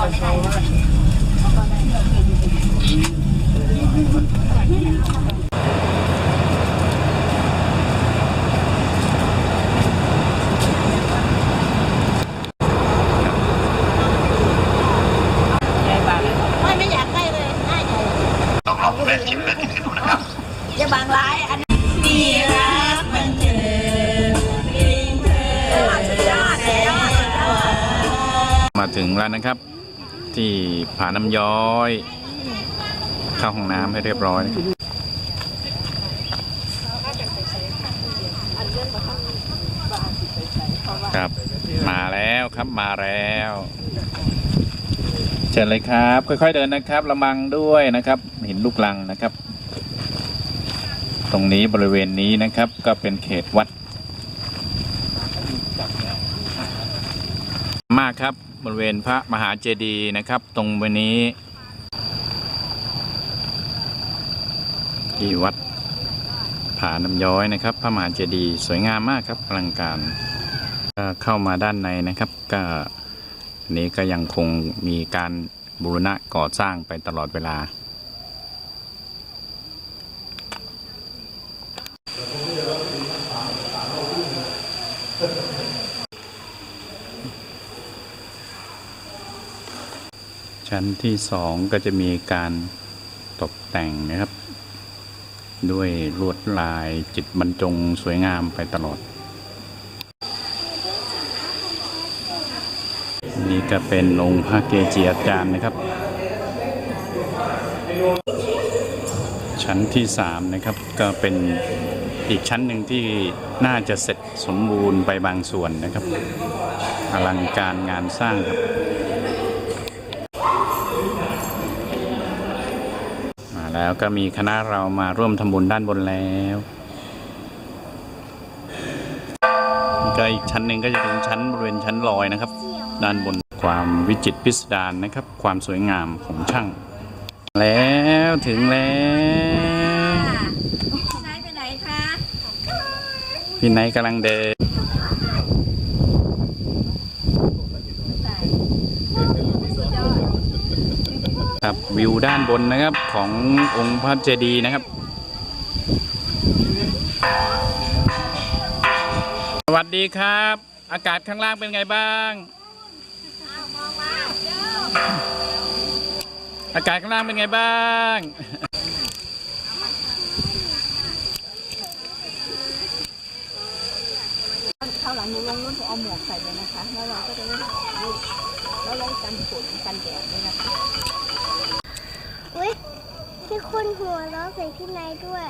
ไม่ไม่อยากได้เลยง่าใหญ่ลองลองแรกชิมเลยกินดูนะครับ อย่าบางร้ายอันนี้มีรักมันเจอริงเธอสุดยอดแล้วมาถึงแล้วนะครับ ที่ผาน้ำย้อย เข้าห้องน้ำให้เรียบร้อยนะครับครับ มาแล้วครับมาแล้ว เชิญเลยครับ ค่อย ๆเดินนะครับระมังด้วยนะครับ หินลูกลังนะครับ ตรงนี้บริเวณนี้นะครับ ก็เป็นเขตวัด มากครับ บริเวณพระมหาเจดีย์นะครับ ตรงบริเวณนี้ ที่วัดผาน้ำย้อยนะครับ พระมหาเจดีย์สวยงามมากครับอลังการก็เข้ามาด้านในนะครับ ก็นนี้ก็ยังคงมีการบูรณะก่อสร้างไปตลอดเวลา ชั้นที่สองก็จะมีการตกแต่งนะครับ ด้วยลวดลายจิตบรรจงสวยงามไปตลอด นี่ก็เป็นองค์พระเกจิอาจารย์นะครับ ชั้นที่สามนะครับก็เป็นอีกชั้นหนึ่งที่น่าจะเสร็จสมบูรณ์ไปบางส่วนนะครับ อลังการงานสร้างครับ แล้วก็มีคณะเรามาร่วมทำบุญด้านบนแล้วนี่ก็อีกชั้นหนึ่งก็จะถึงชั้นบริเวณชั้นลอยนะครับ ด้านบนความวิจิตรพิสดารนะครับ ความสวยงามของช่าง แล้วถึงแล้วนายไปไหนคะพี่ไนท์กำลังเดินครับ วิวด้านบนนะครับขององค์พระเจดีย์นะครับ สวัสดีครับ อากาศข้างล่างเป็นไงบ้าง อากาศข้างล่างเป็นไงบ้างเข้าหลังหนูลงนู้นผมเอาหมวกใส่เลยนะคะ แล้วเราก็จะได้แล้วเรากันฝนกันแดดด้วยนะคะ อุ้ยที่คนหัวเราะใส่พี่นายด้วย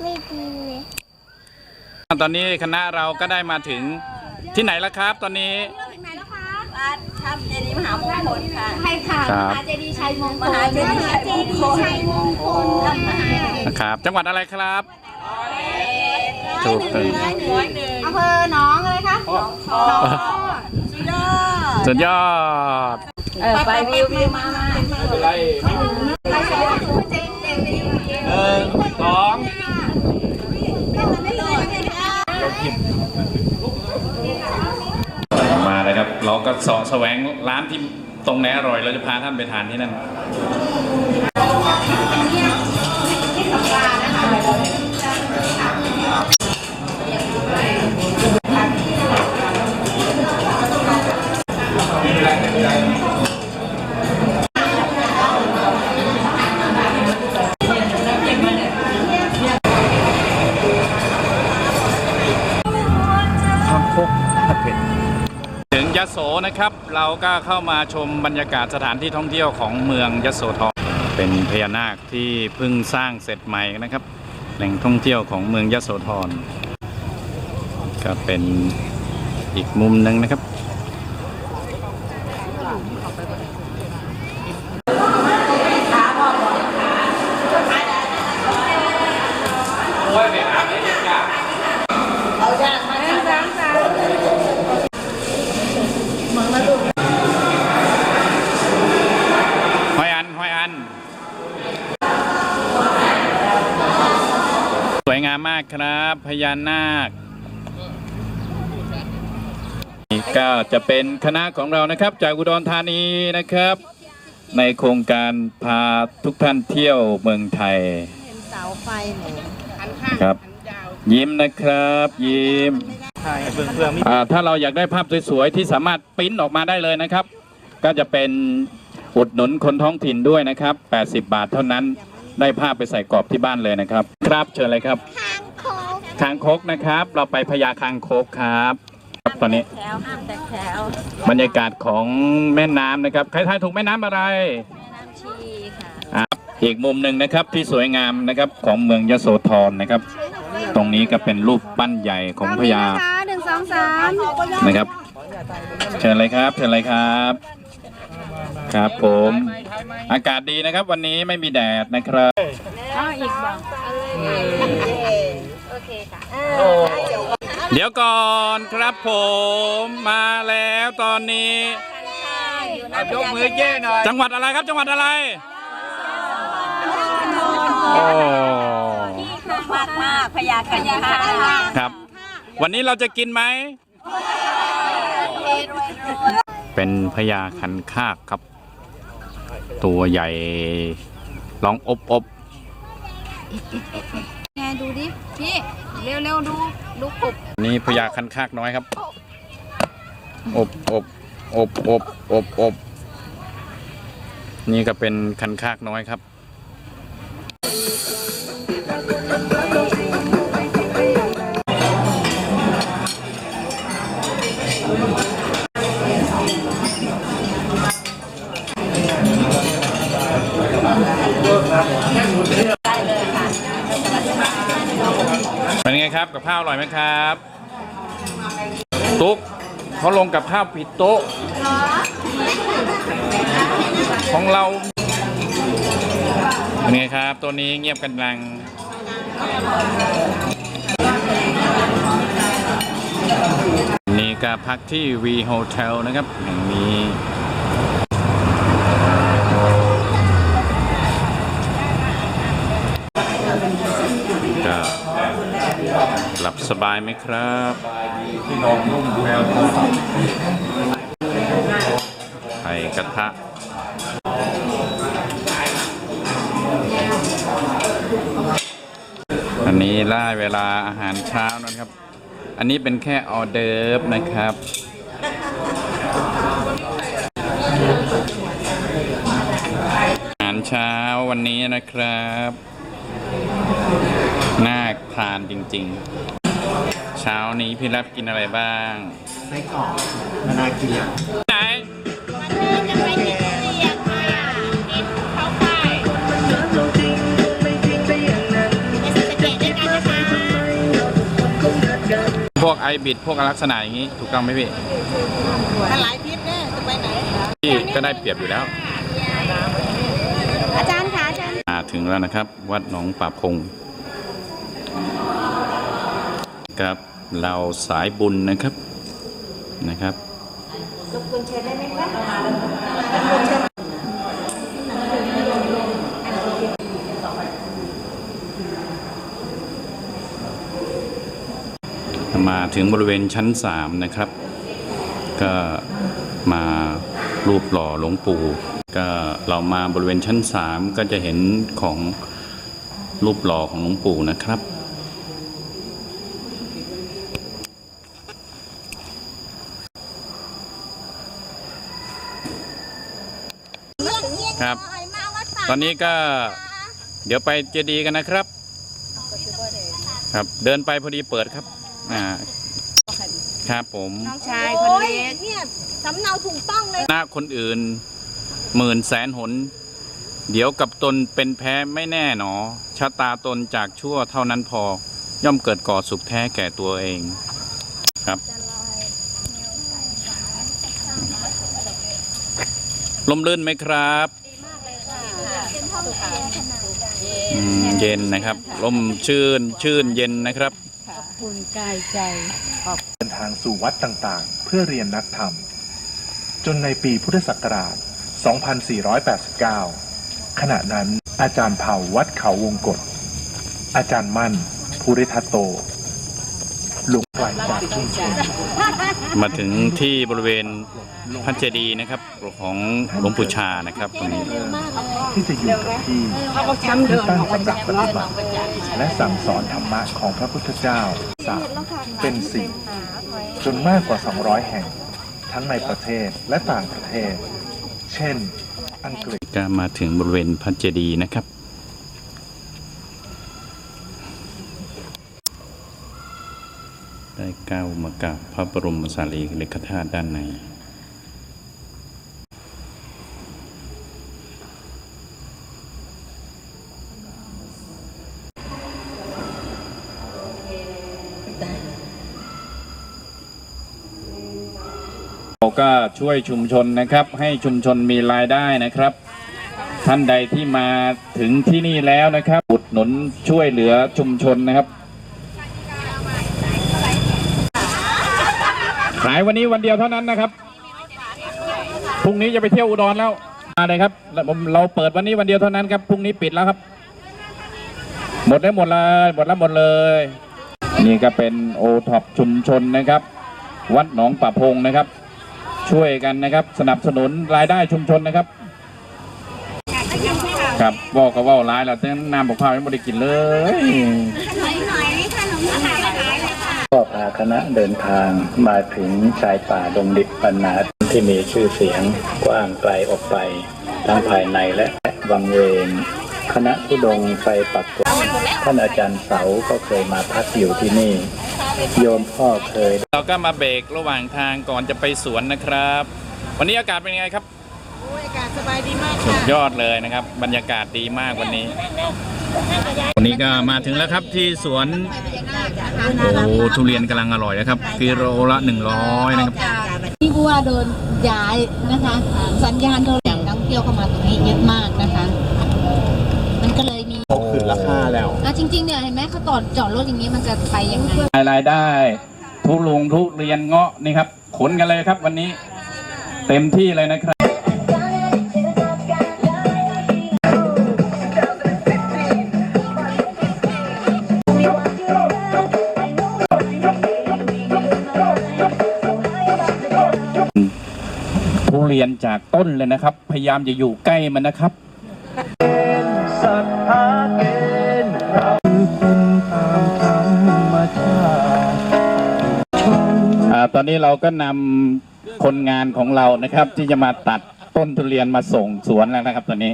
ไม่ดีเลยตอนนี้คณะเราก็ได้มาถึงที่ไหนแล้วครับ ตอนนี้วัดถ้ำเจดีย์มหามงคลค่ะ ใช่ค่ะครับมหาเจดีย์ชัยมงคมลหาเจดีย์ชัยมงคลชัยมงคลทำมหานะครับ จังหวัดอะไรครับ ถูกต้องร้อยหนึ่งอำเภอหนองอะไรคะสุดยอด สุดยอด เออไปวิววิวมามาเป็นไรเออสองมาเลยครับ เราก็สองแสวงร้านที่ตรงไหนอร่อย เราจะพาท่านไปทานที่นั่น นะครับ เราก็เข้ามาชมบรรยากาศสถานที่ท่องเที่ยวของเมืองยโสธรเป็นพญานาคที่เพิ่งสร้างเสร็จใหม่นะครับ แหล่งท่องเที่ยวของเมืองยโสธรก็เป็นอีกมุมหนึ่งนะครับ เอาจ้ามาจ้าจ้า หอยอันหอยอัน ส วยงามมากครับพญานาคมีก็จะเป็นคณะของเรานะครับจากอุดรธานีนะครับ ในโครงการพาทุกท่านเที่ยวเมืองไทยเป็นเสาไฟหมูครับ ยิ้มนะครับยิ้มอ่าถ้าเราอยากได้ภาพสวยๆที่สามารถปริ้นออกมาได้เลยนะครับ ก็จะเป็นอุดหนุนคนท้องถิ่นด้วยนะครับ 80 บาทเท่านั้น ได้ภาพไปใส่กรอบที่บ้านเลยนะครับ ครับเชิญเลยครับทางโค้งคางคกนะครับ เราไปพญาคางคกครับครับตอนนี้แถวห้ามแตกแถวบรรยากาศของแม่น้ำนะครับใครทายถูกแม่น้ำอะไรแม่น้ำชีค่ะอะอีกมุมหนึ่งนะครับที่สวยงามนะครับของเมืองยโสธรนะครับ ตรงนี้ก็เป็นรูปปั้นใหญ่ของพญาหนึ่งสองสามนะครับ เชิญเลยครับ เชิญเลยครับ ครับผม อากาศดีนะครับ วันนี้ไม่มีแดดนะครับ เอาอีกบ้างโอเคค่ะเดี๋ยวก่อนครับผมมาแล้วตอนนี้ ยกมือเย้หน่อย จังหวัดอะไรครับจังหวัดอะไรโอ้มากมากพยาคันค่ะครับ วันนี้เราจะกินไหม เป็นพญาคันคากครับ ตัวใหญ่ร้องอบอบไงดูดิพี่เร็วเร็วๆดูดูกบนี่พญาคันคากน้อยครับ อบอบอบอบอบอบนี่ก็เป็นคันคากน้อยครับ ครับ กับข้าวอร่อยไหมครับ ตุ๊กเขาลงกับข้าวผิดโต๊ะ ของเราเป็นไงครับ ตัวนี้เงียบกันลังนี่ก็พักที่ V Hotel นะครับแห่งนี้ สบายไหมครับที่นอนนุ่มแววไข่กระทะอันนี้ล่าเวลาอาหารเช้านะครับ อันนี้เป็นแค่ออเดิร์ฟนะครับอาหารเช้าวันนี้นะครับ น่าทานจริง ๆ เช้านี้พี่รับกินอะไรบ้างไส้กรอกนานากินอะไหนวันนี้จะไปที่เสียงมากินข้าวไฟไปสิสะเกตด้วยกันนะคะพวกไอบิดพวกลักษณะอย่างนี้ถูกต้องไหมพี่ถ้าหลายทิศเนี่ยจะไปไหนพี่ก็ได้เปรียบอยู่แล้ว อาจารย์คะอาจารย์มาถึงแล้วนะครับ วัดหนองป่าพงกับ เราสายบุญนะครับนะครับมาถึงบริเวณชั้นสามนะครับ ก็มารูปหล่อหลวงปู่ก็เรามาบริเวณชั้นสามก็จะเห็นของรูปหล่อของหลวงปู่นะครับครับ ต อนนี้ก็เดี๋ยวไปเจดีย์กันนะครับ ครับเดินไปพอดีเปิดครับอ่าครับผม น้องชายคนเล็กเนี่ยสำเนาถูกต้องเลยหน้าคนอื่นหมื่นแสนหน เดี๋ยวกับตนเป็นแพ้ไม่แน่หนอชะตาตนจากชั่วเท่านั้นพอ ย่อมเกิดก่อสุขแท้แก่ตัวเองครับ ลมลื่นไหมครับ อืมเย็นนะครับลมชื่นชื่นเย็นนะครับ คุณกายใจ เดินทางสู่วัดต่างๆ เพื่อเรียนนักธรรม จนในปีพุทธศักราช 2489 ขณะนั้นอาจารย์เผ่าวัดเขาวงกฏอาจารย์มั่นภูริทัตโตผ หลงไกลจากชุมชนมาถึงที่บริเวณพระเจดีย์นะครับของหลวงปู่ชานะครับตรงนี้ที่จะอยู่กับที่ที่ตั้งสำหรับปฏิบัติและสั่งสอนธรรมะของพระพุทธเจ้าสามเป็นสี่จนมากกว่า 200 แห่ง ทั้งในประเทศและต่างประเทศ เช่น อังกฤษก็มาถึงบริเวณพระเจดีย์นะครับ ได้ ก้าวมากราบพระบรมสารีริกธาตุด้านใน เราก็ช่วยชุมชนนะครับ ให้ชุมชนมีรายได้นะครับ ท่านใดที่มาถึงที่นี่แล้วนะครับอุดหนุนช่วยเหลือชุมชนนะครับ ขายวันนี้วันเดียวเท่านั้นนะครับ พรุ่งนี้จะไปเที่ยวอุดรแล้ว มาเลยครับผมเราเปิดวันนี้วันเดียวเท่านั้นครับ พรุ่งนี้ปิดแล้วครับ หมดได้หมดเลยหมดแล้วหมดเลย นี่ก็เป็นโอท็อปชุมชนนะครับ วัดหนองป่าพงนะครับ ช่วยกันนะครับ สนับสนุนรายได้ชุมชนนะครับ ครับบอกก็ว่าร้ายแล้วแต่น้ำบอกพาวไม่ได้กินเลย ณะเดินทางมาถึงชายป่าดงดิบปันนาที่มีชื่อเสียงกว้างไกลออกไป ทั้งภายในและวังเวงคณะผู้ดงไปปักกลดท่านอาจารย์เสาก็เคยมาพักอยู่ที่นี่ โยมพ่อเคย เราก็มาเบรกระหว่างทางก่อนจะไปสวนนะครับ วันนี้อากาศเป็นยังไงครับ อากาศสบายดีมากสุดยอดเลยนะครับ บรรยากาศดีมากวันนี้ วันนี้ก็มาถึงแล้วครับที่สวนโอ้ทุเรียนกำลังอร่อยนะครับกิโลละ100นะครับที่ผู้ว่าโดนย้ายนะคะ สัญญาณโทรศัพท์นักท่องเที่ยวเข้ามาตรงนี้เยอะมากนะคะ มันก็เลยมีขึ้นราคาแล้วอะจริงๆเนี่ยเห็นไหมเขาตอดจอดรถอย่างนี้มันจะไปยังไงรายได้ ทุลุงทุเรียนเงาะนี่ครับขนกันเลยครับวันนี้ เต็มที่เลยนะครับ เรียนจากต้นเลยนะครับ พยายามจะอยู่ใกล้มันนะครับอ่าตอนนี้เราก็นำคนงานของเรานะครับ ที่จะมาตัดต้นทุเรียนมาส่งสวนแล้วนะครับ ตอนนี้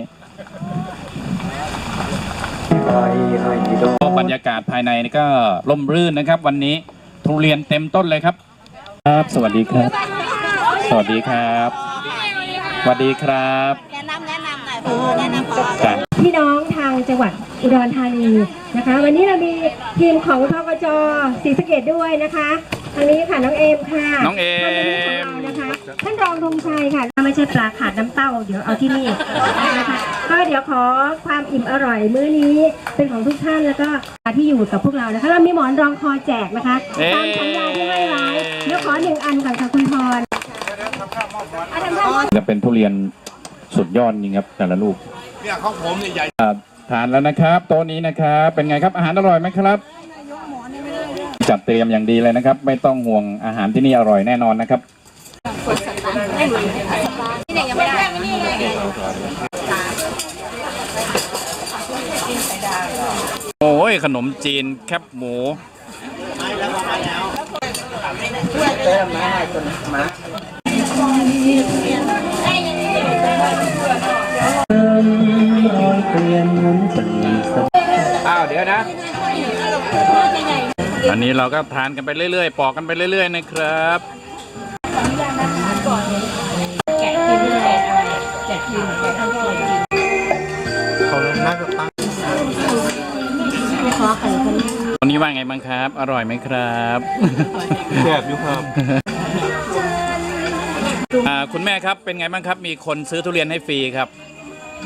บรรยากาศภายในนี่ก็ร่มรื่นนะครับ วันนี้ทุเรียนเต็มต้นเลยครับ ครับ สวัสดีครับ สวัสดีครับสวัสดีครับ แนะนำแนะนำหน่อยพ่อแนะนำพ่อจ้ะ พี่น้องทางจังหวัดอุดรธานีนะคะ วันนี้เรามีทีมของทกจศรีสะเกดด้วยนะคะทางนี้ค่ะน้องเอมค่ะน้องเอม ท่านนี้ของเรานะคะท่านรองธงชัยค่ะไม่ใช่ปลาขาดน้ำเต้าเดี๋ยวเอาที่นี่นะคะก็เดี๋ยวขอความอิ่มอร่อยมื้อนี้เป็นของทุกท่านแล้วก็ที่อยู่กับพวกเรานะคะเรามีหมอนรองคอแจกนะคะเอ๊ะตามสัญญาที่ให้ไว้เดี๋ยวขอหนึ่งอันก่อนค่ะคุณพรอา จารย์พ่อจะเป็นทุเรียนสุดยอดจริงครับ แต่ละลูกเนี่ยของผมเนี่ยใหญ่อ่าทานแล้วนะครับโต๊ะนี้นะครับเป็นไงครับอาหารอร่อยไหมครับ จัดเตรียมอย่างดีเลยนะครับ ไม่ต้องห่วงอาหารที่นี่อร่อยแน่นอนนะครับที่ไหนยังไม่ได้นี่ไงโอ้ยขนมจีนแคบหมู อ้าวเดี๋ยวนะ อันนี้เราก็ทานกันไปเรื่อยๆ ปอกกันไปเรื่อย ๆ นะครับวันนี้ว่าไงบ้างครับ อร่อยไหมครับแซ่บอยู่ครับอ่า คุณแม่ครับเป็นไงบ้างครับ มีคนซื้อทุเรียนให้ฟรีครับ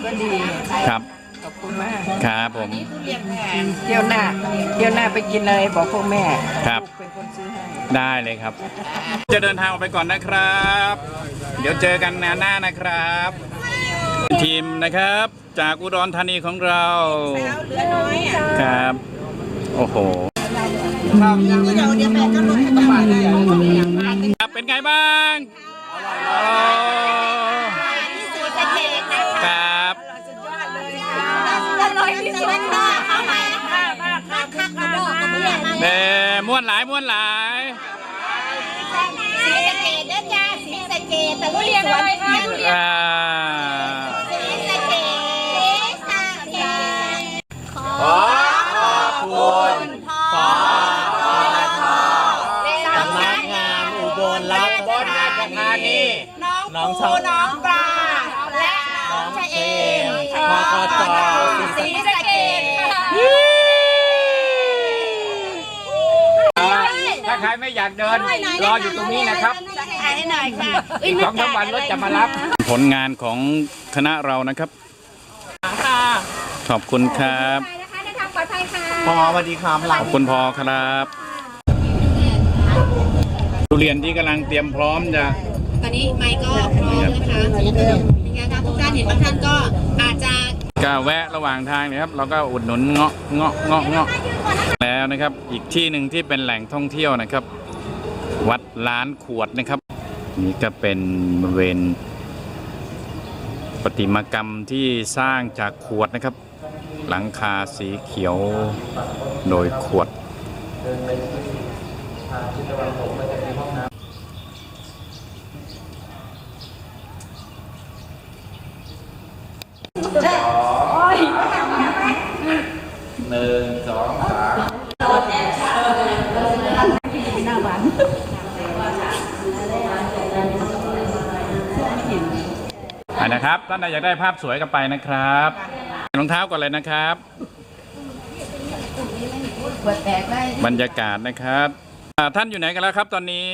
ก็ดีครับขอบคุณมากครับผมเที่ยวหน้าเที่ยวหน้าไปกินอะไรบอกพวกแม่ครับลูกเป็นคนซื้อให้ได้เลยครับ จะเดินทางออกไปก่อนนะครับ เดี๋ยวเจอกันแนวหน้านะครับ ทีมนะครับ จากอุดรธานีของเราเหลือน้อยอะครับ โอ้โหครับเป็นไงบ้าง โอ้สีสะเกดนะคคะรับ อร่อยที่สุดค่ะเข้ามาค่ะค่ะค่ะกระโดดกระเบื้องมาเด้ม่วนหลายม่วนหลาย สีสะเกดเด้อจ้าสีสะเกดแต่ว่าเรียนอะไรคะอ่า สีสะเกดสีสะเกดขอ น้องปูน้องปลาและน้องชะเอมพกจสีสะเกดค่ะถ้าใครไม่อยากเดิน รออยู่ตรงนี้นะครับถ่ายให้หน่อยค่ะอีกสองสามวันรถจะมารับ ผลงานของคณะเรานะครับ ขอบคุณครับพอสวัสดีครับขอบคุณพอครับทุเรียนที่กำลังเตรียมพร้อมจะ ตอนนี้ไมค์ก็พร้อมนะคะเป็นไงคะทุกท่านเห็นบางท่านก็อาจจะก็แวะระหว่างทางนะครับ เราก็อุดหนุนเงาะเงาะเงาะเงาะแล้วนะครับ อีกที่หนึ่งที่เป็นแหล่งท่องเที่ยวนะครับ วัดล้านขวดนะครับ นี่ก็เป็นบริเวณประติมากรรมที่สร้างจากขวดนะครับ หลังคาสีเขียวโดยขวด หนึ่งสองสามอะนะครับ ท่านใดอยากได้ภาพสวยก็ไปนะครับรองเท้าก่อนเลยนะครับบรรยากาศนะครับอ่าท่านอยู่ไหนกันแล้วครับตอนนี้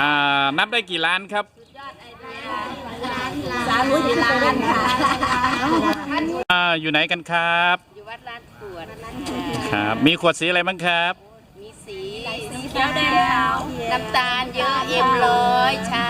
อ่านับได้กี่ล้านครับสามสิบล้านค่ะอ่าอยู่ไหนกันครับอยู่วัดลานขวดครับ มีขวดสีอะไรบ้างครับ มีสีสีเขียวแดงขาวน้ำตาลเยอะเอ็มร้อยชา